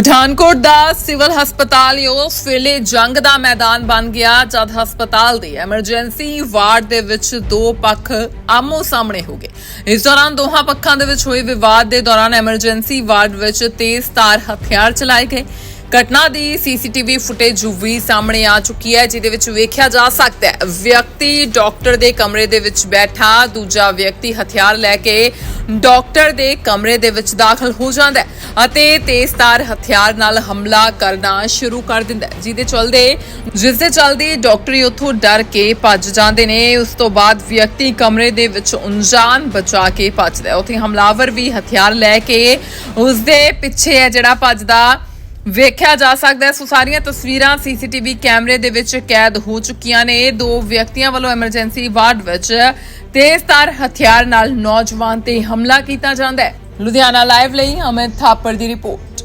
ਪਠਾਨਕੋਟ ਦਾ civil ਹਸਪਤਾਲ ਉਸ ਵੇਲੇ ਜੰਗ ਦਾ ਮੈਦਾਨ ਬਣ ਗਿਆ ਜਦ ਹਸਪਤਾਲ ਦੀ ਐਮਰਜੈਂਸੀ ਵਾਰਡ ਦੇ ਵਿੱਚ ਦੋ ਪੱਖ ਆਮੋ ਸਾਹਮਣੇ ਹੋ ਗਏ। ਇਸ ਦੌਰਾਨ ਦੋਹਾਂ ਪੱਖਾਂ ਦੇ ਵਿੱਚ ਹੋਏ ਵਿਵਾਦ ਦੇ ਦੌਰਾਨ ਐਮਰਜੈਂਸੀ ਵਾਰਡ ਵਿੱਚ ਤੇਜ਼ ਤਾਰ ਹਥਿਆਰ ਚਲਾਏ ਗਏ। ਘਟਨਾ ਦੀ ਸੀਸੀਟੀਵੀ ਫੁਟੇਜ ਵੀ ਸਾਹਮਣੇ ਆ ਚੁੱਕੀ ਹੈ, ਜਿਹਦੇ ਵਿੱਚ ਵੇਖਿਆ ਜਾ ਸਕਦਾ ਹੈ। ਵਿਅਕਤੀ ਡਾਕਟਰ ਦੇ ਕਮਰੇ ਦੇ ਵਿੱਚ ਬੈਠਾ, ਦੂਜਾ ਵਿਅਕਤੀ ਹਥਿਆਰ ਲੈ ਕੇ ਡਾਕਟਰ ਦੇ ਕਮਰੇ ਦੇ ਵਿੱਚ ਦਾਖਲ ਹੋ ਜਾਂਦਾ ਹੈ ਅਤੇ ਤੇਜ਼ਧਾਰ ਹਥਿਆਰ ਨਾਲ ਹਮਲਾ ਕਰਨਾ ਸ਼ੁਰੂ ਕਰ ਦਿੰਦਾ ਹੈ। ਜਿਹਦੇ ਚਲਦੇ, ਜਿਸ ਦੇ ਚਲਦੇ ਡਾਕਟਰੀ ਉੱਥੋਂ ਡਰ ਕੇ ਭੱਜ ਜਾਂਦੇ ਨੇ। ਉਸ ਤੋਂ ਬਾਅਦ ਵਿਅਕਤੀ ਕਮਰੇ ਦੇ ਵਿੱਚ ਅਣਜਾਣ ਬਚਾ ਕੇ ਭੱਜਦਾ ਹੈ। ਉੱਥੇ ਹਮਲਾਵਰ ਵੀ ਹਥਿਆਰ ਲੈ ਕੇ ਉਸ ਦੇ ਪਿੱਛੇ ਹੈ ਜਿਹੜਾ ਭੱਜਦਾ। ਵੇਖਿਆ ਜਾ ਸਕਦਾ ਹੈ। ਸੋ ਸਾਰੀਆਂ ਤਸਵੀਰਾਂ ਸੀਸੀਟੀਵੀ ਕੈਮਰੇ ਦੇ ਵਿੱਚ ਕੈਦ ਹੋ ਚੁੱਕੀਆਂ ਨੇ। ਦੋ ਵਿਅਕਤੀਆਂ ਵੱਲੋਂ ਐਮਰਜੈਂਸੀ ਵਾਰਡ ਵਿੱਚ ਤੇਜ਼ਧਾਰ ਹਥਿਆਰ ਨਾਲ ਨੌਜਵਾਨ ਤੇ ਹਮਲਾ ਕੀਤਾ ਜਾਂਦਾ ਹੈ। ਲੁਧਿਆਣਾ ਲਾਈਵ ਲਈ ਅਮਿਤ ਥਾਪਰ ਦੀ ਰਿਪੋਰਟ।